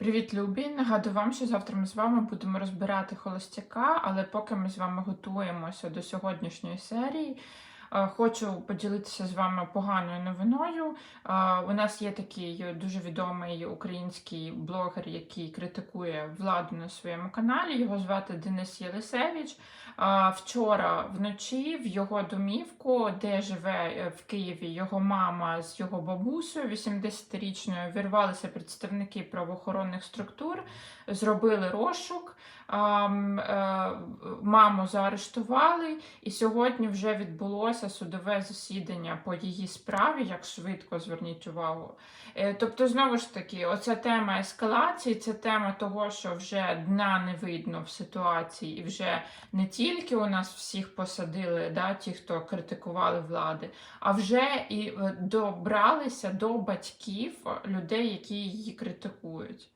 Привіт, Любі! Нагадую вам, що завтра ми з вами будемо розбирати холостяка, але поки ми з вами готуємося до сьогоднішньої серії, хочу поділитися з вами поганою новиною. У нас є такий дуже відомий український блогер, який критикує владу на своєму каналі. Його звати Денис Єлисевич. Вчора вночі в його домівку, де живе е, в Києві його мама з його бабусею, 80-річною, вірвалися представники правоохоронних структур, зробили розшук. е, Маму заарештували, і сьогодні вже відбулося судове засідання по її справі, як швидко зверніть увагу. Е, Тобто, знову ж таки, оця тема ескалації, це тема того, що вже дна не видно в ситуації, і вже не тільки у нас всіх посадили, да, ті, хто критикували влади, а вже і е, добралися до батьків людей, які її критикують.